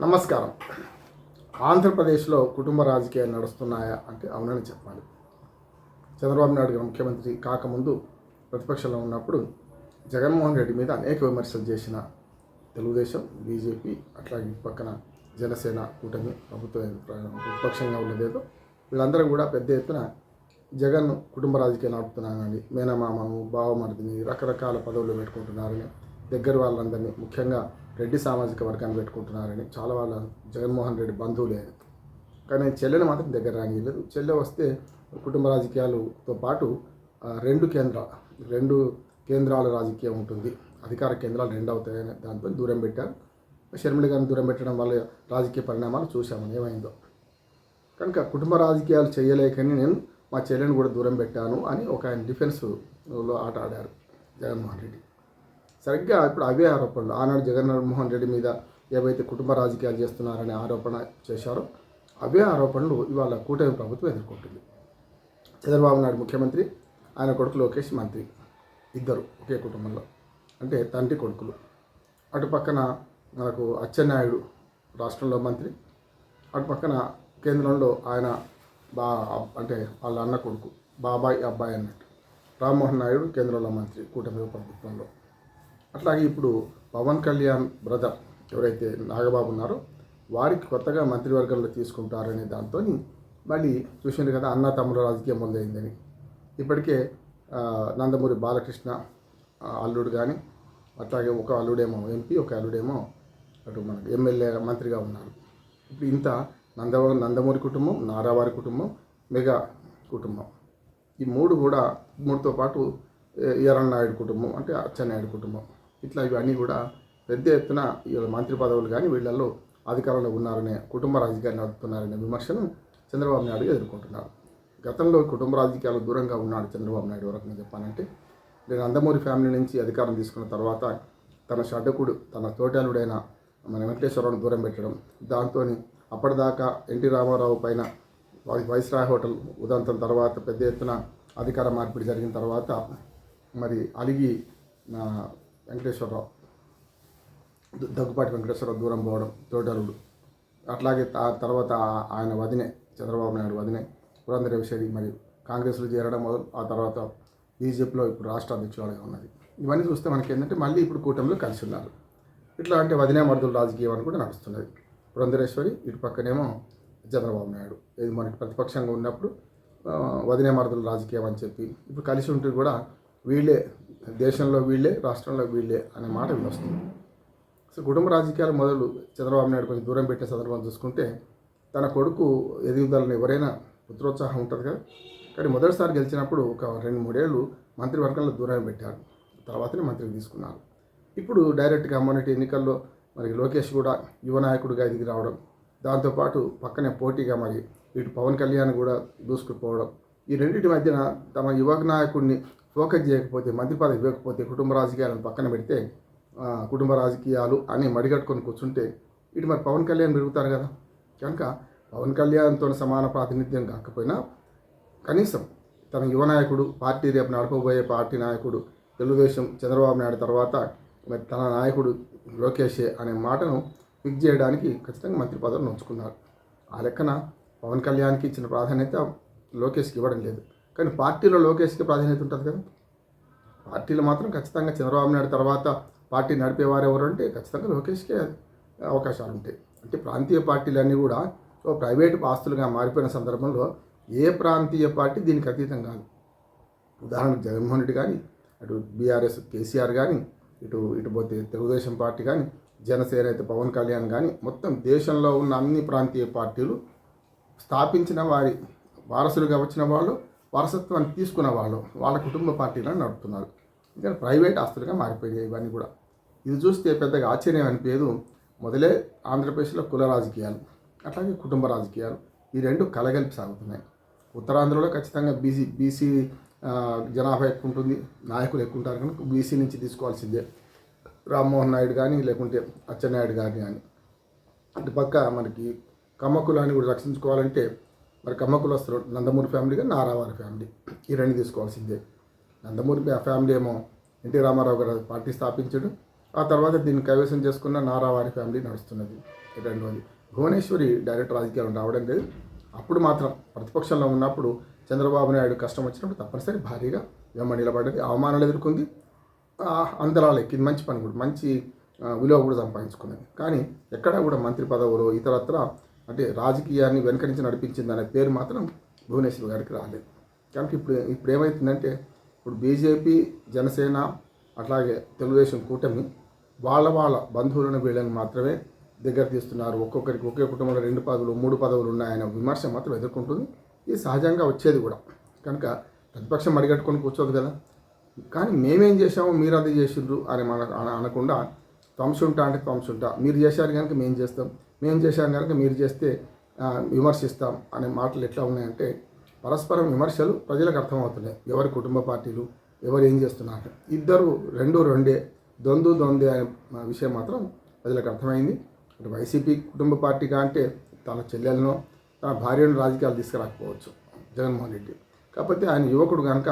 నమస్కారం. ఆంధ్రప్రదేశ్లో కుటుంబ రాజకీయాలు నడుస్తున్నాయా అంటే అవునని చెప్పాలి. చంద్రబాబు నాయుడు గారు ముఖ్యమంత్రి కాకముందు ప్రతిపక్షంలో ఉన్నప్పుడు జగన్మోహన్ రెడ్డి మీద అనేక విమర్శలు చేసిన తెలుగుదేశం బీజేపీ అట్లాగే పక్కన జనసేన కూటమి ప్రభుత్వం ప్రతిపక్షంగా ఉన్నదేదో వీళ్ళందరూ కూడా పెద్ద ఎత్తున జగన్ కుటుంబ రాజకీయాలు నడుపుతున్నారని మేనమామను బావమరిదిని రకరకాల పదవులు పెట్టుకుంటున్నారని దగ్గర వాళ్ళందరినీ ముఖ్యంగా రెడ్డి సామాజిక వర్గాన్ని పెట్టుకుంటున్నారని చాలా వాళ్ళ జగన్మోహన్ రెడ్డి బంధువులే. కానీ చెల్లెని మాత్రం దగ్గర రానియలేదు. చెల్లె వస్తే కుటుంబ రాజకీయాలతో పాటు రెండు కేంద్ర రెండు కేంద్రాల రాజకీయం ఉంటుంది. అధికార కేంద్రాలు రెండు అవుతాయని దాంతో దూరం పెట్టారు. షర్మిల గారిని దూరం పెట్టడం వల్ల రాజకీయ పరిణామాలు చూసామని ఏమైందో. కనుక కుటుంబ రాజకీయాలు చేయలేకని నేను మా చెల్లెని కూడా దూరం పెట్టాను అని ఒక ఆయన డిఫెన్స్లో ఆట ఆడారు జగన్మోహన్ రెడ్డి. సరిగ్గా ఇప్పుడు అవే ఆరోపణలు. ఆనాడు జగన్మోహన్ రెడ్డి మీద ఏవైతే కుటుంబ రాజకీయాలు చేస్తున్నారనే ఆరోపణ చేశారో అవే ఆరోపణలు ఇవాళ కూటమి ప్రభుత్వం ఎదుర్కొంటుంది. చంద్రబాబు నాయుడు ముఖ్యమంత్రి ఆయన కొడుకు లోకేష్ మంత్రి ఇద్దరు ఒకే కుటుంబంలో. అంటే తండ్రి కొడుకులు. అటు పక్కన మనకు అచ్చెన్నాయుడు రాష్ట్రంలో మంత్రి అటు పక్కన కేంద్రంలో ఆయన బా అంటే వాళ్ళ అన్న కొడుకు బాబాయ్ అబ్బాయి అన్నట్టు రామ్మోహన్ నాయుడు కేంద్రంలో మంత్రి కూటమి ప్రభుత్వంలో. అట్లాగే ఇప్పుడు పవన్ కళ్యాణ్ బ్రదర్ ఎవరైతే నాగబాబు ఉన్నారో వారికి కొత్తగా మంత్రివర్గంలో తీసుకుంటారనే దాంతో మళ్ళీ చూసింది కదా అన్న తమ్ముడు రాజకీయం మొదలైందని. ఇప్పటికే నందమూరి బాలకృష్ణ అల్లుడు కానీ అట్లాగే ఒక అల్లుడేమో ఎంపీ ఒక అల్లుడేమో అటు మనకి ఎమ్మెల్యే మంత్రిగా ఉన్నారు. ఇప్పుడు ఇంత నంద నందమూరి కుటుంబం నారావారి కుటుంబం మెగా కుటుంబం. ఈ మూడు కూడా మూడుతో పాటు ఎర్రన్నాయుడు కుటుంబం అంటే అచ్చెన్నాయుడు కుటుంబం. ఇట్లా ఇవన్నీ కూడా పెద్ద ఎత్తున ఈ మంత్రి పదవులు కానీ వీళ్ళల్లో అధికారంలో ఉన్నారనే కుటుంబ రాజకీయాలు నడుపుతున్నారనే విమర్శను చంద్రబాబు నాయుడు ఎదుర్కొంటున్నారు. గతంలో కుటుంబ రాజకీయాలు దూరంగా ఉన్నాడు చంద్రబాబు నాయుడు వరకు చెప్పానంటే నేను నందమూరి ఫ్యామిలీ నుంచి అధికారం తీసుకున్న తర్వాత తన షడ్డకుడు తన తోటలుడైన మన వెంకటేశ్వరరావును దూరం పెట్టడం దాంతో అప్పటిదాకా ఎన్టీ రామారావు పైన వై- వైస్రాయ్ హోటల్ ఉదంతం తర్వాత పెద్ద ఎత్తున అధికార మార్పిడి జరిగిన తర్వాత మరి అలిగి నా వెంకటేశ్వరరావు. దగ్గుపాటి వెంకటేశ్వరరావు దూరం పోవడం తోటలుడు అట్లాగే ఆ తర్వాత ఆయన వదినే చంద్రబాబు నాయుడు వదినే పురంధరేశ్వరి మరి కాంగ్రెస్లో చేరడం మొదలు ఆ తర్వాత బీజేపీలో ఇప్పుడు రాష్ట్ర అధ్యక్షురాలుగా ఉన్నది. ఇవన్నీ చూస్తే మనకి ఏంటంటే మళ్ళీ ఇప్పుడు కూటమిలో కలిసి ఉన్నారు. ఇట్లా అంటే వదినే మరుదుల రాజకీయం అని కూడా నడుస్తున్నది. పురంధరేశ్వరి ఇటు పక్కనేమో చంద్రబాబు నాయుడు. ఇది మనకి ప్రతిపక్షంగా ఉన్నప్పుడు వదినే మరుదుల రాజకీయం అని చెప్పి ఇప్పుడు కలిసి ఉంటే కూడా వీళ్ళే దేశంలో వీళ్ళే రాష్ట్రంలో వీళ్ళే అనే మాట వినొస్తుంది. సో కుటుంబ రాజకీయాలు మొదలు చంద్రబాబు నాయుడు కొంచెం దూరం పెట్టే సందర్భం చూసుకుంటే తన కొడుకు ఎదుగుదలని ఎవరైనా పుత్రోత్సాహం ఉంటుంది కదా. కానీ మొదటిసారి గెలిచినప్పుడు ఒక రెండు మూడేళ్ళు మంత్రివర్గంలో దూరం పెట్టారు. తర్వాతనే మంత్రికి తీసుకున్నారు. ఇప్పుడు డైరెక్ట్గా మొన్నటి ఎన్నికల్లో మరి లోకేష్ కూడా యువ నాయకుడిగా ఎదిగి రావడం దాంతోపాటు పక్కనే పోటీగా మరి ఇటు పవన్ కళ్యాణ్ కూడా దూసుకుపోవడం ఈ రెండింటి మధ్యన తమ యువ నాయకుడిని ఫోకస్ చేయకపోతే మంత్రి పదవి ఇవ్వకపోతే కుటుంబ రాజకీయాలను పక్కన పెడితే కుటుంబ రాజకీయాలు అని మడిగట్టుకొని కూర్చుంటే ఇటు మరి పవన్ కళ్యాణ్ పెరుగుతారు కదా. కనుక పవన్ కళ్యాణ్తో సమాన ప్రాతినిధ్యం కాకపోయినా కనీసం తన యువ నాయకుడు పార్టీ రేపు నడపబోయే పార్టీ నాయకుడు తెలుగుదేశం చంద్రబాబు నాయుడు తర్వాత మరి తన నాయకుడు లోకేషే అనే మాటను ఫిక్స్ చేయడానికి ఖచ్చితంగా మంత్రి పదవిని ఉంచుకున్నారు. ఆ లెక్కన పవన్ కళ్యాణ్కి ఇచ్చిన ప్రాధాన్యత లోకేష్కి ఇవ్వడం లేదు. కానీ పార్టీలో లోకేష్కి ప్రాధాన్యత ఉంటుంది కదా. పార్టీలో మాత్రం ఖచ్చితంగా చంద్రబాబు నాయుడు తర్వాత పార్టీ నడిపేవారు ఎవరు అంటే ఖచ్చితంగా లోకేష్కే అవకాశాలు ఉంటాయి. అంటే ప్రాంతీయ పార్టీలన్నీ కూడా ఓ ప్రైవేటు ఆస్తులుగా మారిపోయిన సందర్భంలో ఏ ప్రాంతీయ పార్టీ దీనికి అతీతం కాదు. ఉదాహరణకు జగన్మోహన్ రెడ్డి కానీ అటు బీఆర్ఎస్ కేసీఆర్ కానీ ఇటు ఇటు పోతే తెలుగుదేశం పార్టీ కానీ జనసేన అయితే పవన్ కళ్యాణ్ కానీ మొత్తం దేశంలో ఉన్న అన్ని ప్రాంతీయ పార్టీలు స్థాపించిన వారి వారసులుగా వచ్చిన వాళ్ళు వారసత్వాన్ని తీసుకున్న వాళ్ళు వాళ్ళ కుటుంబ పార్టీలను నడుపుతున్నారు. ఇంకా ప్రైవేట్ ఆస్తులుగా మారిపోయాయి ఇవన్నీ కూడా. ఇది చూస్తే పెద్దగా ఆశ్చర్యం అనిపించదు మొదలే ఆంధ్రప్రదేశ్లో కుల రాజకీయాలు అట్లాగే కుటుంబ రాజకీయాలు ఈ రెండు కలగలిపి సాగుతున్నాయి. ఉత్తరాంధ్రలో ఖచ్చితంగా బీసీ బీసీ జనాభా ఎక్కువ ఉంటుంది నాయకులు ఎక్కువ ఉంటారు కనుక బీసీ నుంచి తీసుకోవాల్సిందే. రామ్మోహన్ నాయుడు కానీ లేకుంటే అచ్చెన్నాయుడు గారిని కానీ ఇటు పక్క మనకి కమ్మ కులాన్ని కూడా రక్షించుకోవాలంటే మరి కమ్మ కులస్తులు నందమూరి ఫ్యామిలీ కానీ నారావారి ఫ్యామిలీ. ఈ రెండు తీసుకోవాల్సిందే. నందమూరి ఫ్యామిలీ ఏమో ఎన్టీ రామారావు గారు పార్టీ స్థాపించాడు. ఆ తర్వాత దీన్ని కైవసం చేసుకున్న నారావారి ఫ్యామిలీ నడుస్తున్నది. రెండవది భువనేశ్వరి డైరెక్ట్ రాజకీయాలు రావడం లేదు. అప్పుడు మాత్రం ప్రతిపక్షంలో ఉన్నప్పుడు చంద్రబాబు నాయుడు కష్టం వచ్చినప్పుడు తప్పనిసరి భారీగా వెమ్మ నిలబడ్డది. అవమానాలు ఎదుర్కొంది. ఆ, అందరాలు ఎక్కింది. మంచి పని కూడా మంచి విలువ కూడా సంపాదించుకున్నది. కానీ ఎక్కడా కూడా మంత్రి పదవులు ఇతరత్ర అంటే రాజకీయాన్ని వెనక నుంచి నడిపించింది అనే పేరు మాత్రం భువనేశ్వర్ గారికి రాలేదు. కాబట్టి ఇప్పుడు ఇప్పుడు ఏమవుతుందంటే ఇప్పుడు బీజేపీ జనసేన అట్లాగే తెలుగుదేశం కూటమి వాళ్ళ వాళ్ళ బంధువులను వీళ్ళని మాత్రమే దగ్గర తీస్తున్నారు. ఒక్కొక్కరికి ఒకే కుటుంబంలో రెండు పదవులు మూడు పదవులు ఉన్నాయనే విమర్శ మాత్రం ఎదుర్కొంటుంది. ఇది సహజంగా వచ్చేది కూడా. కనుక ప్రతిపక్షం అడిగట్టుకొని కూర్చోదు కదా. కానీ మేమేం చేసామో మీరు అది చేసిండ్రు అని మన అన- అనకుండా త్వంసుంటా అంటే త్వంసుంటా మీరు చేశారు కనుక మేము చేస్తాం. మేము చేశాం కనుక మీరు చేస్తే విమర్శిస్తాం అనే మాటలు ఎట్లా ఉన్నాయంటే పరస్పరం విమర్శలు ప్రజలకు అర్థమవుతున్నాయి. ఎవరి కుటుంబ పార్టీలు ఎవరు ఏం చేస్తున్నారు? ఇద్దరు రెండు రెండే. దొందు దొందే అనే విషయం మాత్రం ప్రజలకు అర్థమైంది. అటు వైసీపీ కుటుంబ పార్టీగా అంటే తన చెల్లెలను తన భార్యను రాజకీయాలు తీసుకురాకపోవచ్చు జగన్మోహన్ రెడ్డి. కాకపోతే ఆయన యువకుడు కనుక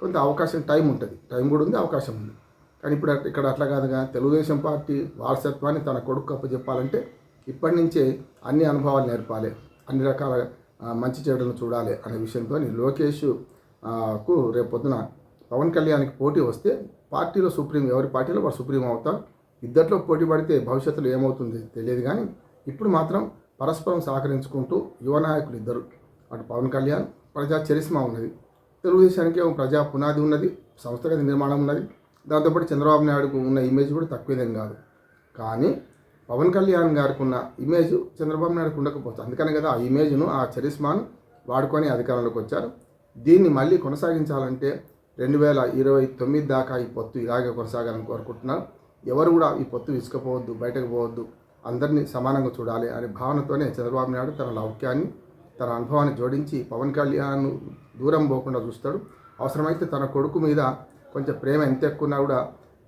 కొంత అవకాశం టైం ఉంటుంది. టైం కూడా ఉంది అవకాశం ఉంది. కానీ ఇప్పుడు ఇక్కడ అట్లా కాదుగా. తెలుగుదేశం పార్టీ వారసత్వాన్ని తన కొడుకు అప్పచెప్పాలంటే ఇప్పటి నుంచే అన్ని అనుభవాలు నేర్పాలి. అన్ని రకాల మంచి చెడులను చూడాలి అనే విషయంతో లోకేష్కు రేపు పొద్దున పవన్ కళ్యాణ్కి పోటీ వస్తే పార్టీలో సుప్రీం ఎవరి పార్టీలో వారు సుప్రీం అవుతారు ఇద్దట్లో పోటీ పడితే భవిష్యత్తులో ఏమవుతుంది తెలియదు కానీ ఇప్పుడు మాత్రం పరస్పరం సహకరించుకుంటూ యువ నాయకులు ఇద్దరు. అటు పవన్ కళ్యాణ్ ప్రజా చరిస్మా ఉన్నది. తెలుగుదేశానికి ప్రజా పునాది ఉన్నది సంస్థగత నిర్మాణం ఉన్నది. దాంతోపాటు చంద్రబాబు నాయుడుకు ఉన్న ఇమేజ్ కూడా తక్కువేదేం కాదు. కానీ పవన్ కళ్యాణ్ గారికి ఉన్న ఇమేజ్ చంద్రబాబు నాయుడుకు ఉండకపోవచ్చు. అందుకనే కదా ఆ ఇమేజ్ను ఆ చరిస్మాను వాడుకొని అధికారంలోకి వచ్చారు. దీన్ని మళ్ళీ కొనసాగించాలంటే రెండు వేల ఇరవై తొమ్మిది దాకా ఈ పొత్తు ఇలాగే కొనసాగాలని కోరుకుంటున్నారు. ఎవరు కూడా ఈ పొత్తు విసుకపోవద్దు బయటకు పోవద్దు. అందరినీ సమానంగా చూడాలి అనే భావనతోనే చంద్రబాబు నాయుడు తన లౌక్యాన్ని తన అనుభవాన్ని జోడించి పవన్ కళ్యాణ్ దూరం పోకుండా చూస్తాడు. అవసరమైతే తన కొడుకు మీద కొంచెం ప్రేమ ఎంత ఎక్కువన్నా కూడా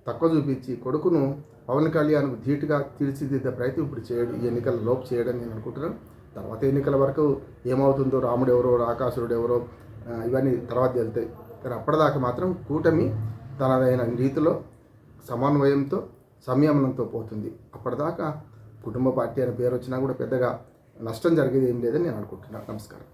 తక్కువ చూపించి కొడుకును పవన్ కళ్యాణ్ ధీటుగా తీర్చిదిద్దే ప్రయత్నం ఇప్పుడు చేయడు. ఈ ఎన్నికల లోపు చేయడం నేను అనుకుంటున్నాను. తర్వాత ఎన్నికల వరకు ఏమవుతుందో రాముడు ఎవరో ఆకాశుడు ఎవరో ఇవన్నీ తర్వాత వెళ్తాయి కానీ అప్పటిదాకా మాత్రం కూటమి తనదైన రీతిలో సమన్వయంతో సంయమనంతో పోతుంది. అప్పటిదాకా కుటుంబ పార్టీ అనే పేరు వచ్చినా కూడా పెద్దగా నష్టం జరిగేది ఏం లేదని నేను అనుకుంటున్నాను. నమస్కారం.